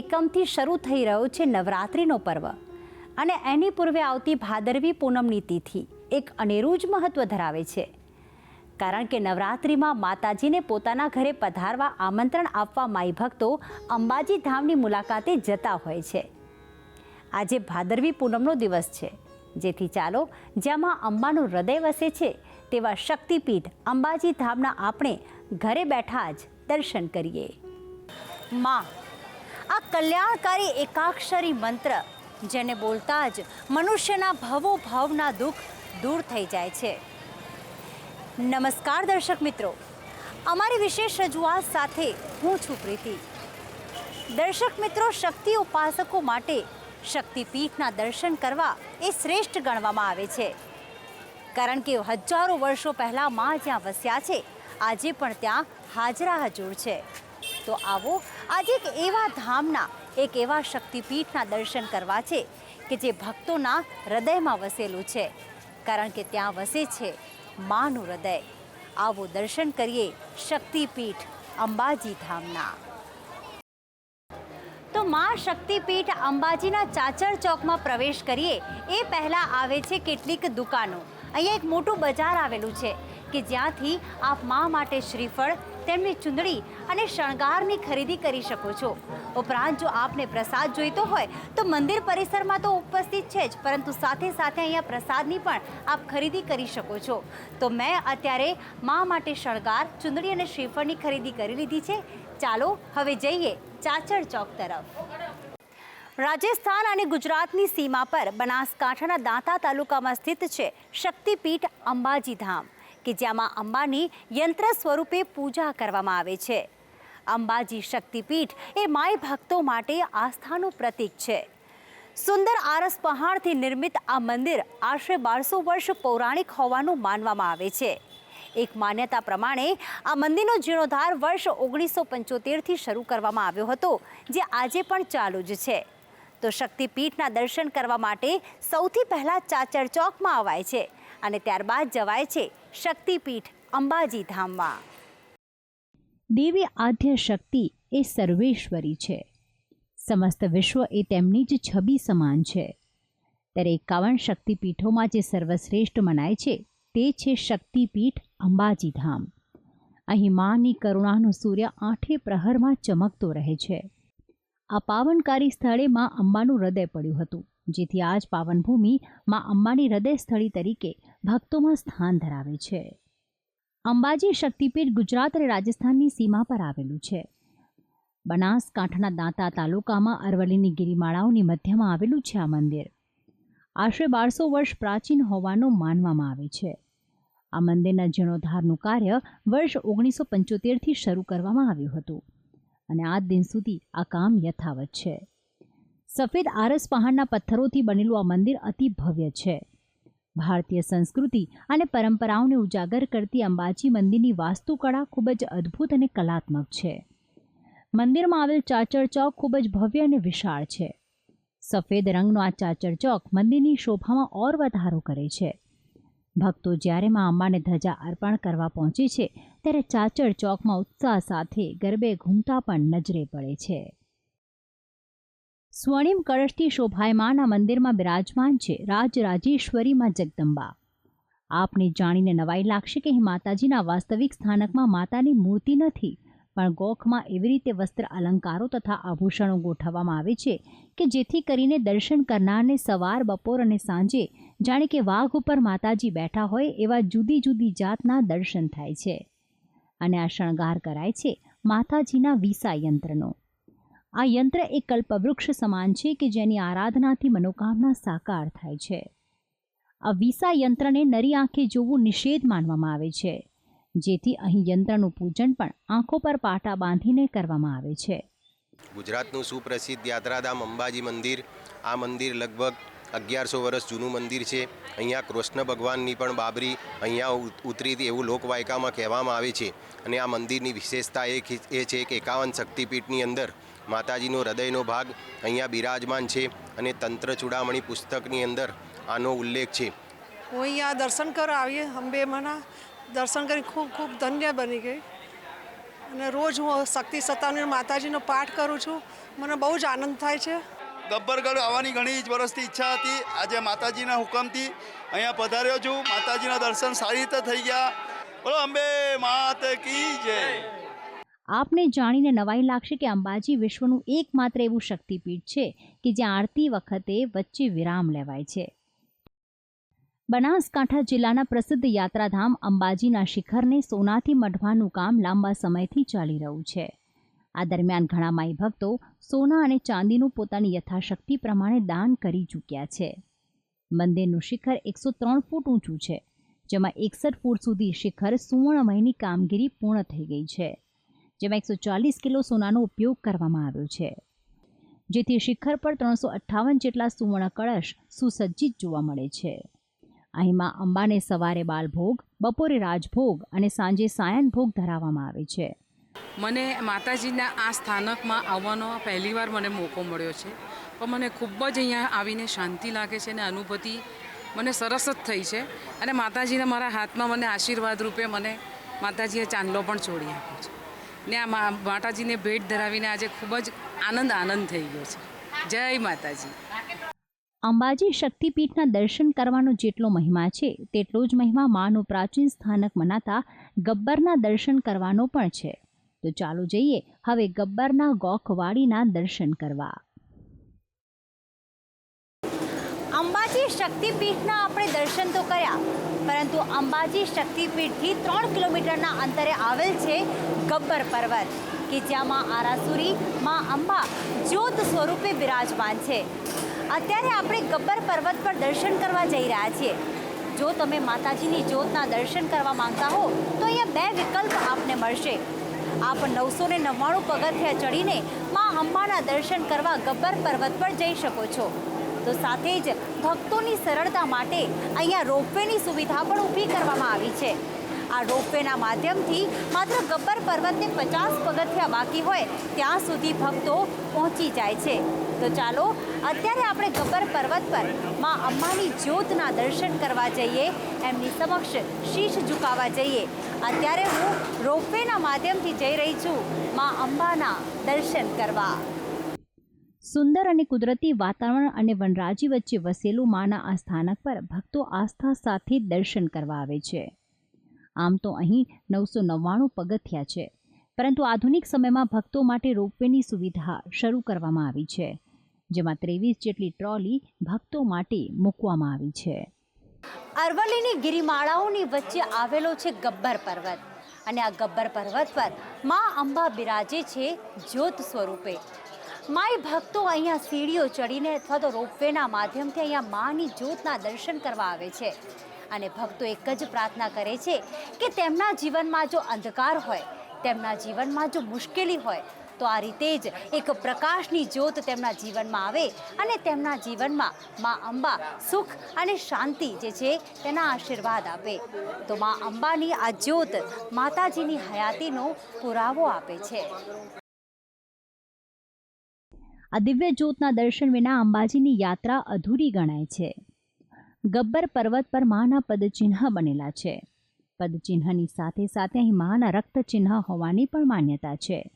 એકમથી શરૂ થઈ રહ્યો છે નવરાત્રિનો પર્વ. અને એની પૂર્વે આવતી ભાદરવી પૂનમની તિથિ એક અનેરું જ મહત્ત્વ ધરાવે છે. કારણ કે નવરાત્રિમાં માતાજીને પોતાના ઘરે પધારવા, આમંત્રણ આપવા માઈ ભક્તો અંબાજી ધામની મુલાકાતે જતા હોય છે. આજે ભાદરવી પૂનમનો દિવસ છે. જેથી ચાલો, જ્યાંમાં અંબાનું હૃદય વસે છે, તેવા શક્તિપીઠ અંબાજી ધામના આપણે ઘરે બેઠા જ દર્શન કરીએ. માં આ કલ્યાણકારી એકાક્ષરી મંત્ર, જેને બોલતા જ મનુષ્યના ભવો ભાવના દુઃખ દૂર થઈ જાય છે. નમસ્કાર દર્શક મિત્રો. અમારી વિશેષ રજૂઆત સાથે હું છું પ્રીતિ. દર્શક મિત્રો, શક્તિ ઉપાસકો માટે શક્તિપીઠના દર્શન કરવા એ શ્રેષ્ઠ ગણવામાં આવે છે. કારણ કે હજારો વર્ષો પહેલાં માં જ્યાં વસ્યા છે, આજે પણ ત્યાં હાજરા હજુર છે. તો આવો આજે એક એવા ધામના, એક એવા શક્તિપીઠના દર્શન કરવા છે કે જે ભક્તોના હૃદયમાં વસેલું છે. કારણ કે ત્યાં વસે છે માનું હૃદય. આવો દર્શન કરીએ શક્તિપીઠ અંબાજી ધામના. તો માં શક્તિપીઠ અંબાજીના ચાચર ચોકમાં પ્રવેશ કરીએ, એ પહેલાં આવે છે કેટલીક દુકાનો. અહીંયા એક મોટું બજાર આવેલું છે કે જ્યાંથી આપ મા માટે શ્રીફળ તેમની ચૂંદડી અને શણગારની ખરીદી કરી શકો છો. ઉપરાંત જો આપને પ્રસાદ જોઈતો હોય, તો મંદિર પરિસરમાં તો ઉપસ્થિત છે જ, પરંતુ સાથે સાથે અહીંયા પ્રસાદની પણ આપ ખરીદી કરી શકો છો. તો મેં અત્યારે મા માટે શણગાર, ચૂંદડી અને શ્રીફળની ખરીદી કરી લીધી છે. ચાલો, હવે જઈએ ચાચર ચોક તરફ. રાજસ્થાન અને ગુજરાતની સીમા પર બનાસકાંઠાના દાંતા તાલુકામાં સ્થિત છે શક્તિપીઠ અંબાજી ધામ કે જ્યાંમાં અંબાની યંત્ર સ્વરૂપે પૂજા કરવામાં આવે છે. અંબાજી શક્તિપીઠ એ માય ભક્તો માટે આસ્થાનું પ્રતીક છે. સુંદર આરસ પહાડથી નિર્મિત આ મંદિર આશરે બારસો વર્ષ પૌરાણિક હોવાનું માનવામાં આવે છે. એક માન્યતા પ્રમાણે આ મંદિરનો જીર્ણોદ્ધાર વર્ષ ઓગણીસો પંચોતેરથી શરૂ કરવામાં આવ્યો હતો, જે આજે પણ ચાલુ જ છે. તો શક્તિપીઠના દર્શન કરવા માટે સૌથી પહેલાં ચાચર ચોકમાં અવાય છે. અને ત્યારબાદ જવાય છે શક્તિપીઠ અંબાજી ધામમાં. દેવી આદ્ય શક્તિ એ સર્વેશ્વરી છે. સમસ્ત વિશ્વ એ તેમની જ છબી સમાન છે. ત્યારે એકાવન શક્તિપીઠોમાં જે સર્વશ્રેષ્ઠ મનાય છે તે છે શક્તિપીઠ અંબાજી ધામ. અહીં માની કરુણાનો સૂર્ય આઠે પ્રહરમાં ચમકતો રહે છે. આ પાવનકારી સ્થળે માં અંબાનું હૃદય પડ્યું હતું. જેથી આજ પાવનભૂમિ માં અંબાની હૃદય સ્થળી તરીકે ભક્તોમાં સ્થાન ધરાવે છે. અંબાજી શક્તિપીઠ ગુજરાત અને રાજસ્થાનની સીમા પર આવેલું છે. બનાસકાંઠાના દાંતા તાલુકામાં અરવલ્લીની ગિરિમાળાઓની મધ્યમાં આવેલું છે આ મંદિર. આશરે બારસો વર્ષ પ્રાચીન હોવાનું માનવામાં આવે છે. આ મંદિરના જીર્ણોદ્ધારનું કાર્ય વર્ષ ઓગણીસો પંચોતેરથી શરૂ કરવામાં આવ્યું હતું અને આજ દિન સુધી આ કામ યથાવત છે. સફેદ આરસ પહાડના પથ્થરોથી બનેલું આ મંદિર અતિ ભવ્ય છે. ભારતીય સંસ્કૃતિ અને પરંપરાઓને ઉજાગર કરતી અંબાજી મંદિરની વાસ્તુકળા ખૂબ જ અદ્ભુત અને કલાત્મક છે. મંદિરમાં આવેલ ચાચર ચોક ખૂબ જ ભવ્ય અને વિશાળ છે. સફેદ રંગનો આ ચાચર ચોક મંદિરની શોભામાં ઓર વધારો કરે છે. ભક્તો જ્યારે માં અંબાને ધજા અર્પણ કરવા પહોંચે છે, ત્યારે ચાચર ચોકમાં ઉત્સાહ સાથે ગરબે ઘૂમતા પણ નજરે પડે છે. સ્વર્ણિમ કળશથી શોભાયમાન મંદિરમાં બિરાજમાન છે રાજરાજેશ્વરીમાં જગદંબા. આપને જાણીને નવાઈ લાગશે કે અહીં માતાજીના વાસ્તવિક સ્થાનકમાં માતાની મૂર્તિ નથી, પણ ગોખમાં એવી રીતે વસ્ત્ર અલંકારો તથા આભૂષણો ગોઠવવામાં આવે છે કે જેથી કરીને દર્શન કરનારને સવાર, બપોર અને સાંજે જાણે કે વાઘ ઉપર માતાજી બેઠા હોય એવા જુદી જુદી જાતના દર્શન થાય છે. અને આ શણગાર કરાય છે માતાજીના વિસા યંત્રનો આ યંત્ર એક કલ્પવૃક્ષ સમાન છે કે જેની આરાધનાથી મનોકામના સાકાર થાય છે. આ વિસા યંત્રને નરી આંખે જોવું નિષેધ માનવામાં આવે છે. જેથી અહીં યંત્રનું પૂજન પણ આંખો પર પાટા બાંધીને કરવામાં આવે છે. ગુજરાતનું સુપ્રસિદ્ધ યાત્રાધામ અંબાજી મંદિર. આ મંદિર લગભગ અગિયારસો વર્ષ જૂનું મંદિર છે. અહીંયા કૃષ્ણ ભગવાનની પણ બાબરી અહીંયા ઉતરી હતી એવું લોકવાયકામાં કહેવામાં આવે છે. અને આ મંદિરની વિશેષતા એ છે કે એકાવન શક્તિપીઠની અંદર માતાજીનો હૃદયનો ભાગ અહીંયા બિરાજમાન છે અને તંત્ર ચૂડામણી પુસ્તકની અંદર આનો ઉલ્લેખ છે. હું અહીંયા દર્શન કરવા આવીએ અંબે મના. દર્શન કરી ખૂબ ખૂબ ધન્ય બની ગઈ. અને રોજ હું શક્તિ સત્તાવની માતાજીનો પાઠ કરું છું. મને બહુ જ આનંદ થાય છે. ગબ્બરગઢ આવવાની ઘણી જ વર્ષથી ઈચ્છા હતી. આજે માતાજીના હુકમથી અહીંયા પધાર્યો છું. માતાજીના દર્શન સારી રીતે થઈ ગયા. બોલો અંબે માત કી જય. આપને જાણીને નવાઈ લાગશે કે અંબાજી વિશ્વનું એકમાત્ર એવું શક્તિપીઠ છે કે જ્યાં આરતી વખતે વચ્ચે વિરામ લેવાય છે. બનાસકાંઠા જિલ્લાના પ્રસિદ્ધ યાત્રાધામ અંબાજીના શિખરને સોનાથી મઢવાનું કામ લાંબા સમયથી ચાલી રહ્યું છે. આ દરમિયાન ઘણા માઈ ભક્તો સોના અને ચાંદીનું પોતાની યથાશક્તિ પ્રમાણે દાન કરી ચૂક્યા છે. મંદિરનું શિખર એકસો ત્રણ ફૂટ ઊંચું છે, જેમાં એકસઠ ફૂટ સુધી શિખર સુવર્ણમયની કામગીરી પૂર્ણ થઈ ગઈ છે. જેમાં એકસો ચાલીસ કિલો સોનાનો ઉપયોગ કરવામાં આવ્યો છે. જેથી શિખર પર ત્રણસો અઠ્ઠાવન જેટલા સુવર્ણ કળશ સુસજ્જિત જોવા મળે છે. અહીંમાં અંબાને સવારે બાલભોગ, બપોરે રાજભોગ અને સાંજે સાયન ભોગ ધરાવવામાં આવે છે. મને માતાજીના આ સ્થાનકમાં આવવાનો પહેલીવાર મને મોકો મળ્યો છે. પણ મને ખૂબ જ અહીંયા આવીને શાંતિ લાગે છે અને અનુભૂતિ મને સરસ જ થઈ છે. અને માતાજીને મારા હાથમાં મને આશીર્વાદ રૂપે મને માતાજીએ ચાંદલો પણ છોડી આપ્યો છે. ને આ માતાજીને ભેટ ધરાવીને આજે ખૂબ જ આનંદ આનંદ થઈ ગયો છે. જય માતાજી. અંબાજી શક્તિપીઠના દર્શન કરવાનો જેટલો મહિમા છે તેટલો જ મહિમા માનું પ્રાચીન સ્થાનક મનાતા ગબ્બરના દર્શન કરવાનો પણ છે. તો ચાલો જઈએ હવે ગબ્બરના ગોખવાડીના દર્શન કરવા. અંબાજી શક્તિપીઠના આપણે દર્શન તો કર્યા પરંતુ અંબાજી શક્તિપીઠથી ત્રણ કિલોમીટરના અંતરે આવેલ છે ગબ્બર પર્વત, કે જ્યાં માં આરાસુરી માં અંબા જ્યોત સ્વરૂપે બિરાજમાન છે. અત્યારે આપણે ગબ્બર પર્વત પર દર્શન કરવા જઈ રહ્યા છીએ. જો તમે માતાજીની જ્યોતના દર્શન કરવા માંગતા હો, તો અહીંયા બે વિકલ્પ આપને મળશે. આપ નવસો ને નવ્વાણું પગથિયા ચડીને માં અંબાના દર્શન કરવા ગબ્બર પર્વત પર જઈ શકો છો. તો સાથે જ ભક્તોની સરળતા માટે અહીંયા રોપવેની સુવિધા પણ ઊભી કરવામાં આવી છે. આ રોપવેના માધ્યમથી માત્ર ગબ્બર પર્વતને પચાસ પગથિયા બાકી હોય ત્યાં સુધી ભક્તો પહોંચી જાય છે. તો ચાલો, અત્યારે આપણે ગબ્બર પર્વત પરમાં અંબાની જ્યોતના દર્શન કરવા જઈએ, એમની સમક્ષ શીશ ઝુકાવવા જઈએ. અત્યારે હું રોપવેના માધ્યમથી જઈ રહી છું, માં અંબાના દર્શન કરવા. સુંદર અને કુદરતી વાતાવરણ અને વનરાજી વચ્ચે વસેલું માના આ સ્થાનક પર ભક્તો આસ્થા સાથે દર્શન કરવા આવે છે. આમ તો અહીં નવસો નવ્વાણું પગથિયા છે. પરંતુ આધુનિક સમયમાં ભક્તો માટે રોપવેની સુવિધા શરૂ કરવામાં આવી છે, જેમાં ત્રેવીસ જેટલી ટ્રોલી ભક્તો માટે મૂકવામાં આવી છે. અરવલ્લીની ગિરિમાળાઓની વચ્ચે આવેલો છે ગબ્બર પર્વત અને આ ગબ્બર પર્વત પર મા અંબા બિરાજે છે જ્યોત સ્વરૂપે. માય ભક્તો અહીંયા સીડીઓ ચડીને અથવા તો રોપવેના માધ્યમથી અહીંયા માની જ્યોતના દર્શન કરવા આવે છે. અને ભક્તો એક જ પ્રાર્થના કરે છે કે તેમના જીવનમાં જો અંધકાર હોય, તેમના જીવનમાં જો મુશ્કેલી હોય, તો આ રીતે જ એક પ્રકાશની જ્યોત તેમના જીવનમાં આવે અને તેમના જીવનમાં મા અંબા સુખ અને શાંતિ જે છે તેના આશીર્વાદ આપે. તો મા અંબાની આ જ્યોત માતાજીની હયાતીનો પુરાવો આપે છે. આ દિવ્ય જ્યોતના દર્શન વિના અંબાજીની યાત્રા અધૂરી ગણાય છે. ગબ્બર પર્વત પર માના પદચિહ્ન બનેલા છે. પદચિહ્નની સાથે સાથે અહીં માના રક્તચિહ્ન હોવાની પણ માન્યતા છે.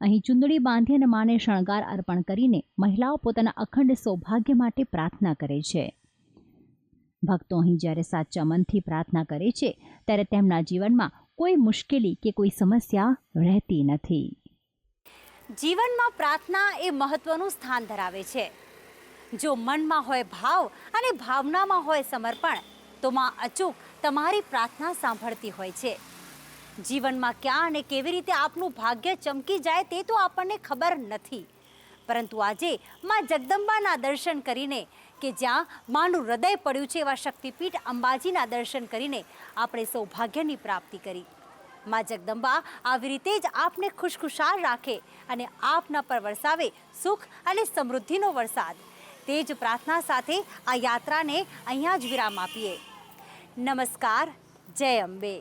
અહીં ચુંદડી બાંધી અને માને શણગાર અર્પણ કરીને મહિલાઓ પોતાના અખંડ સૌભાગ્ય માટે પ્રાર્થના કરે છે. ભક્તો અહીં જ્યારે સાચા મનથી પ્રાર્થના કરે છે, ત્યારે તેમના જીવનમાં કોઈ મુશ્કેલી કે કોઈ સમસ્યા રહેતી નથી. જીવનમાં પ્રાર્થના એ મહત્વનું સ્થાન ધરાવે છે. જો મનમાં હોય ભાવ અને ભાવનામાં હોય સમર્પણ, તો માં અચૂક તમારી પ્રાર્થના સાંભળતી હોય છે. જીવનમાં ક્યાં અને કેવી રીતે આપનું ભાગ્ય ચમકી જાય તે તો આપણને ખબર નથી. પરંતુ આજે માં જગદંબાના દર્શન કરીને કે જ્યાં માનું હૃદય પડ્યું છે એવા શક્તિપીઠ અંબાજીના દર્શન કરીને આપણે સૌભાગ્યની પ્રાપ્તિ કરી. માં જગદંબા આવી રીતે જ આપને ખુશખુશાલ રાખે અને આપના પર વરસાવે સુખ અને સમૃદ્ધિનો વરસાદ. તે જ પ્રાર્થના સાથે આ યાત્રાને અહીંયા જ વિરામ આપીએ. નમસ્કાર જય અંબે.